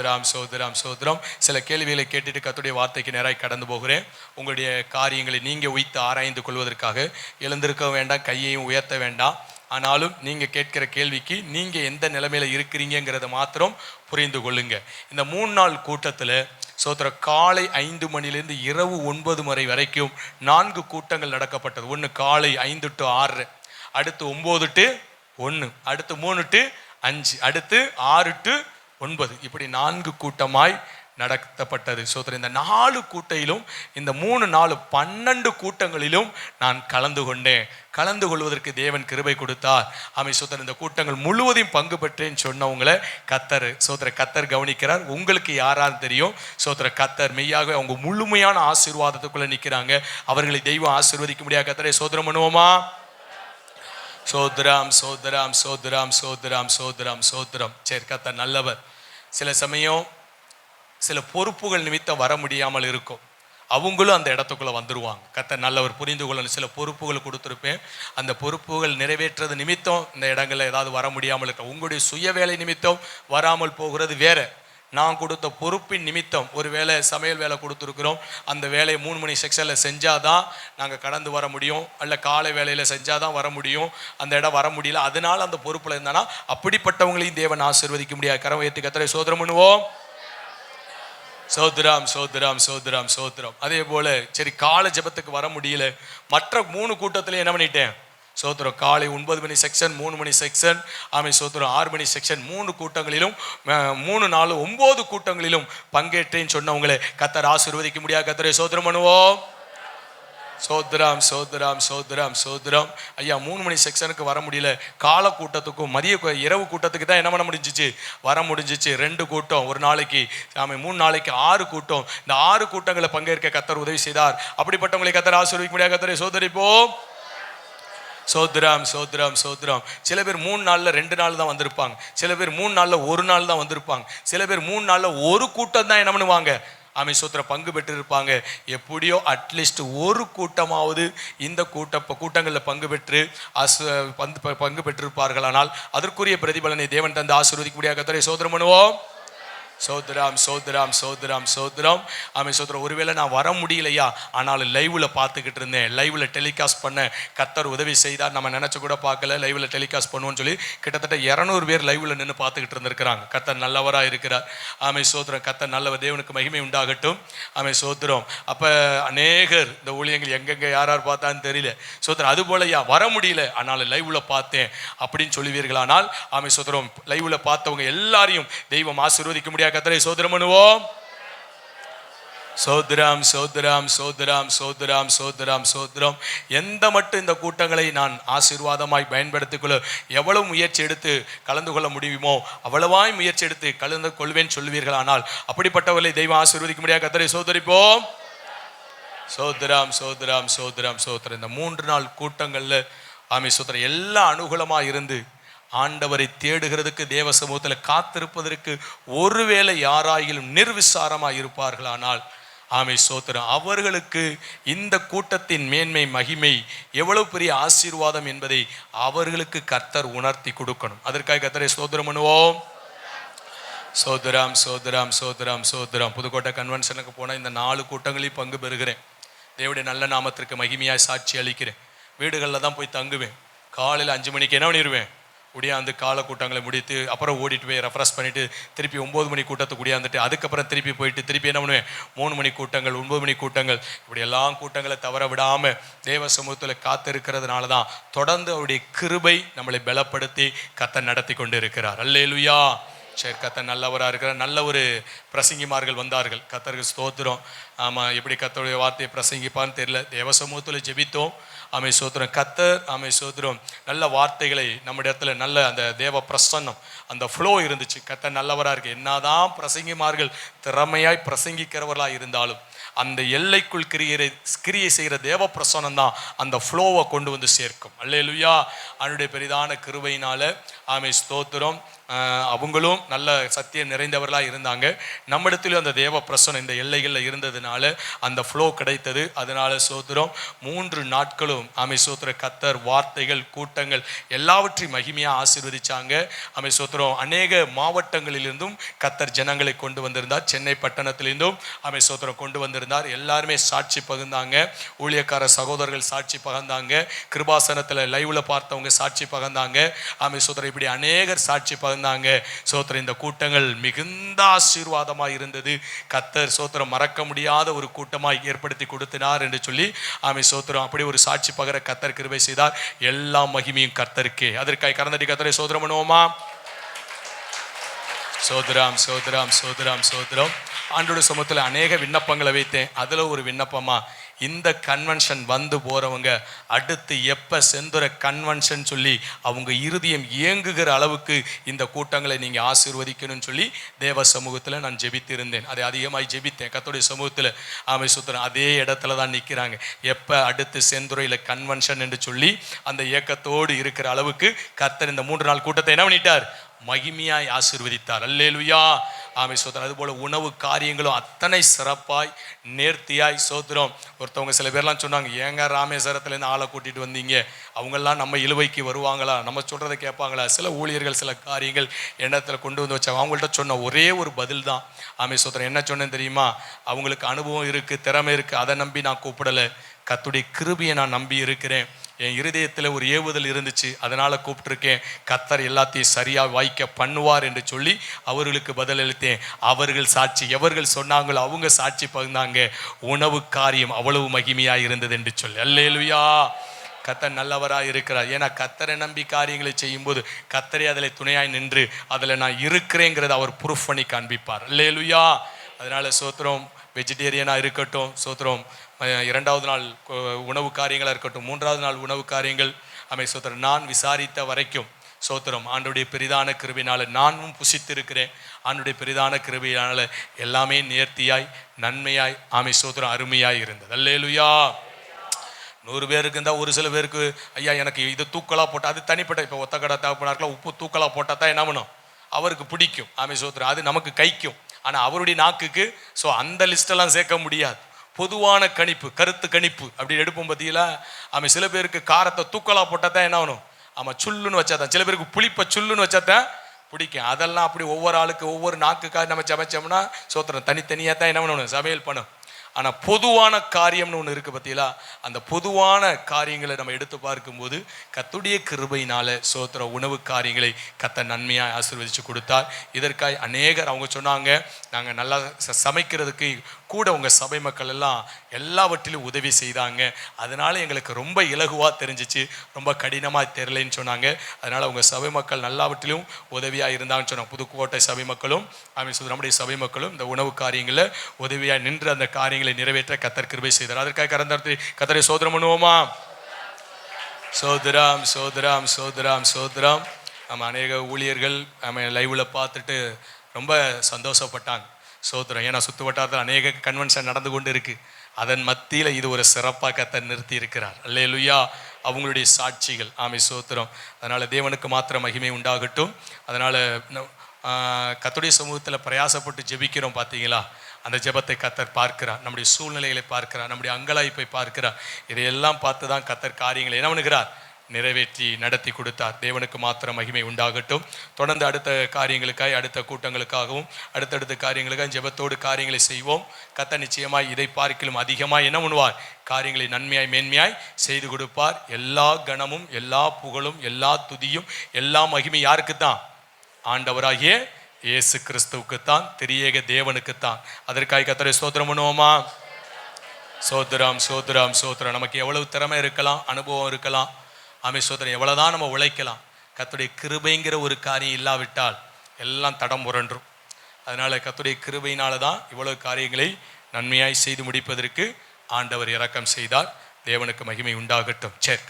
சோதராம் சோதராம் சோதரம். சில கேள்விகளை கேட்டுட்டு கத்துடைய வார்த்தைக்கு நேராக கடந்து போகிறேன். உங்களுடைய காரியங்களை நீங்கள் உய்த்து ஆராய்ந்து கொள்வதற்காக எழுந்திருக்க வேண்டாம் கையையும் உயர்த்த வேண்டாம். ஆனாலும் நீங்கள் கேட்கிற கேள்விக்கு நீங்கள் எந்த நிலைமையில் இருக்கிறீங்கிறத மாத்திரம் புரிந்து கொள்ளுங்க. இந்த மூணு நாள் கூட்டத்தில் சோத்திர காலை ஐந்து மணிலேருந்து இரவு ஒன்பது மணி வரைக்கும் நான்கு கூட்டங்கள் நடக்கப்பட்டது. ஒன்று காலை ஐந்து டு ஆறு அடுத்து ஒம்பது டு ஒன்று அடுத்து மூணு டு அஞ்சு அடுத்து ஆறு டு ஒன்பது. இப்படி நான்கு கூட்டமாய் நடத்தப்பட்டது. சோதரர் இந்த நாலு கூட்டையிலும் இந்த மூணு நாலு பன்னெண்டு கூட்டங்களிலும் நான் கலந்து கொண்டேன். கலந்து கொள்வதற்கு தேவன் கிருபை கொடுத்தார். ஆமை சோதரர் இந்த கூட்டங்கள் முழுவதையும் பங்கு பெற்றேன்னு சொன்னவங்கள கத்தர் சோதர கத்தர் கவனிக்கிறார். உங்களுக்கு யாரான்னு தெரியும்? சோதர கத்தர் மெய்யாக அவங்க முழுமையான ஆசீர்வாதத்துக்குள்ளே நிற்கிறாங்க அவர்களை தெய்வம் ஆசீர்வதிக்க முடியாது கத்தரை சோதரம் பண்ணுவோமா? சோதராம் சோதராம் சோதராம் சோதராம் சோதராம் சோதரம். சரி கத்த நல்லவர். சில சமயம் சில பொறுப்புகள் நிமித்தம் வர முடியாமல் இருக்கும். அவங்களும் அந்த இடத்துக்குள்ளே வந்துடுவாங்க கத்த நல்லவர் புரிந்து கொள்ளணும். சில பொறுப்புகள் கொடுத்துருப்பேன். அந்த பொறுப்புகள் நிறைவேற்றது நிமித்தம் இந்த இடங்களில் ஏதாவது வர முடியாமல் இருக்கும் உங்களுடைய சுய வேலை நிமித்தம் வராமல் போகிறது வேறு. நான் கொடுத்த பொறுப்பின் நிமித்தம் ஒரு வேலை சமையல் வேலை கொடுத்துருக்குறோம். அந்த வேலையை மூணு மணி செக்ஷனில் செஞ்சால் தான் நாங்கள் கடந்து வர முடியும். அல்ல காலை வேலையில் செஞ்சால் தான் வர முடியும். அந்த இடம் வர முடியல. அதனால் அந்த பொறுப்பில் இருந்தானா? அப்படிப்பட்டவங்களையும் தேவன் ஆசிர்வதிக்க முடியாது. கரம் ஏற்று கத்தரை சோதரம் பண்ணுவோம். சோத்ராம் சோத்ராம் சோத்ராம் சோத்ராம் அதே போல் சரி காலை ஜெபத்துக்கு வர முடியல. மற்ற மூணு கூட்டத்திலையும் என்ன பண்ணிட்டேன்? சோத்திரம் காலை ஒன்பது மணி செக்ஷன் மூணு மணி செக்ஷன் ஆமை சோத்திரம் ஆறு மணி செக்ஷன் மூணு கூட்டங்களிலும் மூணு நாலு ஒம்பது கூட்டங்களிலும் பங்கேற்றேன்னு சொன்னவங்களை கத்தர் ஆசீர்வதிக்க முடியாது கத்தரை சோத்திரம் பண்ணுவோம். சோத்ராம் சோத்ராம் சோத்ராம் சோத்ராம். ஐயா மூணு மணி செக்ஷனுக்கு வர முடியல. கால கூட்டத்துக்கும் மதிய இரவு கூட்டத்துக்கு தான் என்ன பண்ண முடிஞ்சிச்சு? வர முடிஞ்சிச்சு. ரெண்டு கூட்டம் ஒரு நாளைக்கு. ஆமை மூணு நாளைக்கு ஆறு கூட்டம். இந்த ஆறு கூட்டங்களை பங்கேற்க கத்தர் உதவி செய்தார். அப்படிப்பட்டவங்களை கத்தர் ஆசீர்வதிக்க முடியாது கத்தரை சோதரிப்போம். சோத்ராம் சோத்ராம் சோத்ராம். சில பேர் மூணு நாளில் ரெண்டு நாள் தான் வந்திருப்பாங்க. சில பேர் மூணு நாளில் ஒரு நாள் தான் வந்திருப்பாங்க. சில பேர் மூணு நாளில் ஒரு கூட்டம் தான் என்ன பண்ணுவாங்க? ஆமை சோத்திர பங்கு பெற்றிருப்பாங்க. எப்படியோ அட்லீஸ்ட் ஒரு கூட்டமாவது இந்த கூட்ட கூட்டங்களில் பங்கு பெற்று அஸ் பந்து ப- பங்கு பெற்றிருப்பார்கள். ஆனால் அதற்குரிய பிரதிபலனை தேவன் தந்து ஆசீர்வதிக்க முடியாத கத்தரை சோதரம் பண்ணுவோம். சோதராம் சோதராம் சோதராம் சோதரம். ஆமாம் சோதரம் ஒருவேளை நான் வர முடியலையா? ஆனாலும் லைவில் பார்த்துக்கிட்டு இருந்தேன். லைவில் டெலிகாஸ்ட் பண்ண கத்தர் உதவி செய்தார். நம்ம நினச்சி கூட பார்க்கல. லைவில் டெலிகாஸ்ட் பண்ணுவோம்னு சொல்லி கிட்டத்தட்ட இரநூறு பேர் லைவில் நின்று பார்த்துக்கிட்டு இருந்திருக்கிறாங்க. கத்தர் நல்லவராக இருக்கிறார். ஆமை சோதரம் கத்தர் நல்லவர். தேவனுக்கு மகிமை உண்டாகட்டும். ஆமை சோதரம். அப்போ அநேகர் இந்த ஊழியங்கள் எங்கெங்கே யார் யார் பார்த்தான்னு தெரியல. சோதரம் அது போலயா வர முடியல. ஆனாலும் லைவில் பார்த்தேன் அப்படின்னு சொல்லுவீர்களானால் ஆமை சோதரம் லைவில் பார்த்தவங்க எல்லாரையும் தெய்வம் ஆசீர்வதிக்க முடியாது. கத்தரை சோதரம் பண்ணுவோம். சோதராம் சோதராம் சோதராம் சோதராம் சோதராம் சோதரம் எந்த மட்டும் இந்த கூட்டங்களை நான் ஆசீர்வாதமாய் பயன்படுத்திக்கொள்ள எவ்வளவு முயற்சி எடுத்து கலந்து கொள்ள முடியுமோ அவ்வளவாய் முயற்சி எடுத்து கலந்து கொள்வேன் சொல்வீர்களானால் அப்படிப்பட்டவர்களை தெய்வம் ஆசீர்வதிக்க முடியாது. கத்தரை சோதரிப்போம் சோதராம் சோதராம் சோதராம் சோதரம் இந்த மூன்று நாள் கூட்டங்களில் ஆமை சோதரம் எல்லாம் அனுகூலமாக இருந்து ஆண்டவரை தேடுகிறதுக்கு தேவ சமூகத்தில் காத்திருப்பதற்கு ஒருவேளை யாராயிலும் நிர்விசாரமாக இருப்பார்களானால் ஆமை சோத்திரம் அவர்களுக்கு இந்த கூட்டத்தின் மேன்மை மகிமை எவ்வளவு பெரிய ஆசீர்வாதம் என்பதை அவர்களுக்கு கர்த்தர் உணர்த்தி கொடுக்கணும். அதற்காக கர்த்தரை சோதரம் பண்ணுவோம். சோதராம் சோதராம் சோதராம் சோதராம் புதுக்கோட்டை கன்வென்ஷனுக்கு போனால் இந்த நாலு கூட்டங்களையும் பங்கு பெறுகிறேன். தேவடைய நல்ல நாமத்திற்கு மகிமையாக சாட்சி அளிக்கிறேன். வீடுகளில் தான் போய் தங்குவேன். காலையில் அஞ்சு மணிக்கு என்ன பண்ணிடுவேன் உடையாந்து கால கூட்டங்களை முடித்து அப்புறம் ஓடிட்டு போய் ரெஃப்ரெஷ் பண்ணிவிட்டு திருப்பி ஒம்பது மணி கூட்டத்துக்கு உடையாந்துட்டு அதுக்கப்புறம் திருப்பி போயிட்டு திருப்பி என்ன பண்ணுவேன்? மூணு மணி கூட்டங்கள் ஒன்பது மணி கூட்டங்கள் இப்படி எல்லாம் கூட்டங்களை தவற விடாமல் தேவ சமூகத்தில் காத்திருக்கிறதுனால தான் தொடர்ந்து அவருடைய கிருபை நம்மளை பலப்படுத்தி கத்தை நடத்தி கொண்டு இருக்கிறார் அல்லேலுயா. சரி கத்தர் நல்லவராக இருக்கிற நல்ல ஒரு பிரசங்கிமார்கள் வந்தார்கள். கத்தருக்கு ஸ்தோத்திரம். ஆமாம் எப்படி கத்தருடைய வார்த்தையை பிரசங்கிப்பான்னு தெரியல. தேவ சமூகத்தில் ஜெபித்தோம். ஆமை சோத்திரம் கத்தர் ஆமை சோத்திரம் நல்ல வார்த்தைகளை நம்முடைய இடத்துல நல்ல அந்த தேவ பிரசன்னம் அந்த ஃப்ளோ இருந்துச்சு. கத்தர் நல்லவராக இருக்கு. என்னதான் பிரசங்கிமார்கள் திறமையாய் பிரசங்கிக்கிறவர்களாக இருந்தாலும் அந்த எல்லைக்குள் கிரியை கிரியை செய்கிற தேவ பிரசனம் தான் அந்த ஃப்ளோவை கொண்டு வந்து சேர்க்கும். அல்லையா அவனுடைய பெரிதான கிருவையினால் ஆமை ஸ்தோத்திரம். அவங்களும் நல்ல சத்தியம் நிறைந்தவர்களாக இருந்தாங்க. நம்மிடத்திலும் அந்த தேவ பிரசனம் இந்த எல்லைகளில் இருந்ததுனால அந்த ஃப்ளோ கிடைத்தது. அதனால சோத்திரம் மூன்று நாட்களும் அமை சோத்திர கத்தர் வார்த்தைகள் கூட்டங்கள் எல்லாவற்றையும் மகிமையாக ஆசீர்வதிச்சாங்க. அமை சோத்திரம் அநேக மாவட்டங்களிலிருந்தும் கத்தர் ஜனங்களை கொண்டு வந்திருந்தார். சென்னை பட்டணத்திலிருந்தும் அமை சோத்திரம் கொண்டு வந்திருந்தார். எல்லாருமே சாட்சி பகிர்ந்தாங்க ஊழியக்கார சகோதரர்கள் சாட்சி பகிர்ந்தாங்க கிருபாசனத்தில் லைவில் பார்த்தவங்க சாட்சி பகிர்ந்தாங்க அமை சோத்திரம் இப்படி அநேகர் சாட்சி பகிர்ந்தாங்க சோத்திரம் இந்த கூட்டங்கள் மிகுந்த ஆசீர்வாதமாக இருந்தது. கத்தர் சோத்திரம் மறக்க முடியாத ஒரு கூட்டமாக ஏற்படுத்தி கொடுத்தினார் என்று சொல்லி ஆமை சோத்திரம். அப்படி ஒரு சாட்சி பகர கத்தர் கிருபை செய்தார். எல்லா மகிமையும் கத்தருக்கே அதற்காக கரந்தடி கத்தரை சோதரம் பண்ணுவோமா? சோதராம் சோதராம் சோதராம் சோதரம் ஆண்டோட சமூகத்தில் அநேக விண்ணப்பங்களை வைத்தேன். அதில் ஒரு விண்ணப்பமா? இந்த கன்வென்ஷன் வந்து போகிறவங்க அடுத்து எப்போ செந்துற கன்வென்ஷன் சொல்லி அவங்க இருதயம் இயங்குகிற அளவுக்கு இந்த கூட்டங்களை நீங்கள் ஆசீர்வதிக்கணும்னு சொல்லி தேவ சமூகத்தில் நான் ஜெபித்திருந்தேன். அதை அதிகமாக ஜெபித்தேன். கத்தோடைய சமூகத்தில் ஆமை சுத்திரம் அதே இடத்துல தான் நிற்கிறாங்க எப்போ அடுத்து செந்துறையில் கன்வென்ஷன் என்று சொல்லி அந்த இயக்கத்தோடு இருக்கிற அளவுக்கு கர்த்தர் இந்த மூன்று நாள் கூட்டத்தை என்ன பண்ணிட்டார்? மகிமையாய் ஆசிர்வதித்தார். அல்லேலுயா. ஆமை சோதரம் அதுபோல் உணவு காரியங்களும் அத்தனை சிறப்பாய் நேர்த்தியாய் சோத்திரம் ஒருத்தவங்க சில பேர்லாம் சொன்னாங்க ஏங்க ராமேஸ்வரத்துலேருந்து ஆளை கூட்டிகிட்டு வந்தீங்க? அவங்கெல்லாம் நம்ம இழுவைக்கு வருவாங்களா? நம்ம சொல்கிறத கேட்பாங்களா? சில ஊழியர்கள் சில காரியங்கள் எண்ணத்தில் கொண்டு வந்து வச்சாங்க. அவங்கள்ட்ட சொன்ன ஒரே ஒரு பதில் தான். ஆமை சோதரம் என்ன சொன்னேன் தெரியுமா? அவங்களுக்கு அனுபவம் இருக்குது திறமை இருக்குது அதை நம்பி நான் கூப்பிடலை. கத்துடைய கிருபியை நான் நம்பி இருக்கிறேன். என் இருதயத்தில் ஒரு ஏவுதல் இருந்துச்சு. அதனால் கூப்பிட்டுருக்கேன். கத்தர் எல்லாத்தையும் சரியாக வாய்க்க பண்ணுவார் என்று சொல்லி அவர்களுக்கு பதிலளித்தேன் அவர்கள் சாட்சி எவர்கள் சொன்னாங்களோ அவங்க சாட்சி பகிர்ந்தாங்க உணவு காரியம் அவ்வளவு மகிமையாக இருந்தது என்று சொல்லி. அல்லேலுயா. கத்தர் நல்லவராக இருக்கிறார். ஏன்னா கத்தரை நம்பி காரியங்களை செய்யும்போது கத்தரை அதில் துணையாய் நின்று அதில் நான் இருக்கிறேங்கிறத அவர் ப்ரூஃப் பண்ணி காண்பிப்பார். அல்லேலுயா. அதனால் சோத்திரம் வெஜிடேரியனாக இருக்கட்டும் சோத்திரம் இரண்டாவது நாள் உணவு காரியங்களாக இருக்கட்டும் மூன்றாவது நாள் உணவு காரியங்கள். அமை சோத்திரம். நான் விசாரித்த வரைக்கும் சோத்திரம். ஆண்டுடைய பெரிதான கிருபினால் நானும் புசித்திருக்கிறேன். ஆண்டுடைய பெரிதான கிருபினால எல்லாமே நேர்த்தியாய் நன்மையாய் ஆமை சோத்திரம் அருமையாய் இருந்தது. அல்லேலுயா. நூறு பேருக்கு இருந்தால் ஒரு சில பேருக்கு ஐயா எனக்கு இது தூக்கலாக போட்டால் அது தனிப்பட்ட இப்போ ஒத்த கடை தேவைப்படாருக்கலாம் உப்பு தூக்கலாக போட்டால் தான் என்ன பண்ணும்? அவருக்கு பிடிக்கும். ஆமை சோத்திரம். அது நமக்கு கைக்கும். ஆனால் அவருடைய நாக்குக்கு ஸோ அந்த லிஸ்டெல்லாம் சேர்க்க முடியாது. பொதுவான கணிப்பு கருத்து கணிப்பு அப்படி எடுப்போம் பார்த்தீங்களா ஆமாம் சில பேருக்கு காரத்தை தூக்கலாக போட்டால் தான் என்ன ஆகணும்? ஆமாம் சுல்லுன்னு வச்சா தான் சில பேருக்கு புளிப்பை சுல்லுன்னு வச்சா தான் பிடிக்கும். அதெல்லாம் அப்படி ஒவ்வொரு ஆளுக்கு ஒவ்வொரு நாக்குக்காக நம்ம சமைச்சோம்னா சோத்திரம் தனித்தனியாக தான் என்ன பண்ணணும் சமையல் பண்ணும். ஆனால் பொதுவான காரியம்னு ஒன்று இருக்குது பார்த்தீங்களா அந்த பொதுவான காரியங்களை நம்ம எடுத்து பார்க்கும்போது கத்துடைய கிருபையினால சோத்திர உணவு காரியங்களை கத்த நன்மையாக ஆசீர்வதித்து கொடுத்தார். இதற்காய் அநேகர் அவங்க சொன்னாங்க நாங்கள் நல்லா ச- சமைக்கிறதுக்கு கூட உங்கள் சபை மக்கள் எல்லாம் எல்லாவற்றிலும் உதவி செய்தாங்க. அதனால் எங்களுக்கு ரொம்ப இலகுவாக தெரிஞ்சிச்சு. ரொம்ப கடினமாக தெரிலன்னு சொன்னாங்க. அதனால் உங்கள் சபை மக்கள் நல்லாவற்றிலும் உதவியாக இருந்தாங்கன்னு சொன்னாங்க. புதுக்கோட்டை சபை மக்களும் ஆமாம் சொல்லி நம்முடைய சபை மக்களும் இந்த உணவு காரியங்களில் உதவியாக நின்று அந்த காரியங்களை நிறைவேற்ற கத்தர் கிருபை செய்தார். அதற்காக கரந்தரத்தை கத்தரை சோதரம் பண்ணுவோமா? சோதராம் சோதராம் சோதராம் சோதராம். நம்ம அநேக ஊழியர்கள் நம்ம லைவில் பார்த்துட்டு ரொம்ப சந்தோஷப்பட்டாங்க. சோத்திரம் ஏன்னா சுத்து வட்டாரத்தில் அநேக கன்வென்ஷன் நடந்து கொண்டு இருக்கு அதன் மத்தியில் இது ஒரு சிறப்பாக கத்த நிறுத்தி இருக்கிறார். அல்லேலுயா அவங்களுடைய சாட்சிகள். ஆமை சோத்திரம் அதனால் தேவனுக்கு மாத்திர மகிமை உண்டாகட்டும். அதனால் கத்துடைய சமூகத்தில் பிரயாசப்பட்டு ஜெபிக்கிறோம் பார்த்தீங்களா அந்த ஜெபத்தை கத்தர் பார்க்கிறார். நம்முடைய சூழ்நிலைகளை பார்க்கிறார். நம்முடைய அங்கலாய்ப்பை பார்க்கிறார். இதையெல்லாம் பார்த்து தான் கத்தர் காரியங்களை என்ன பண்ணுகிறார்? நிறைவேற்றி நடத்தி கொடுத்தார். தேவனுக்கு மாத்திர மகிமை உண்டாகட்டும். தொடர்ந்து அடுத்த காரியங்களுக்காய் அடுத்த கூட்டங்களுக்காகவும் அடுத்தடுத்த காரியங்களுக்காக ஜெபத்தோடு காரியங்களை செய்வோம். கத்த நிச்சயமாய் இதை பார்க்கிலும் அதிகமாக என்ன பண்ணுவார் காரியங்களை நன்மையாய் மேன்மையாய் செய்து கொடுப்பார். எல்லா கணமும் எல்லா புகழும் எல்லா துதியும் எல்லா மகிமை யாருக்கு தான் ஆண்டவராகிய இயேசு கிறிஸ்துவுக்குத்தான் திரியேக தேவனுக்குத்தான். அதற்காக கத்தரை சோதனம் பண்ணுவோமா? சோத்ராம் சோத்ராம் சோத்திரம் நமக்கு எவ்வளவு திறமை இருக்கலாம் அனுபவம் இருக்கலாம். ஆமே சோதனை எவ்வளோதான் நம்ம உழைக்கலாம் கத்துடைய கிருபைங்கிற ஒரு காரியம் இல்லாவிட்டால் எல்லாம் தடம் புரண்டும். அதனால கத்துடைய கிருபையினால தான் இவ்வளவு காரியங்களை நன்மையாய் செய்து முடிப்பதற்கு ஆண்டவர் இரக்கம் செய்தார். தேவனுக்கு மகிமை உண்டாகட்டும். சரி.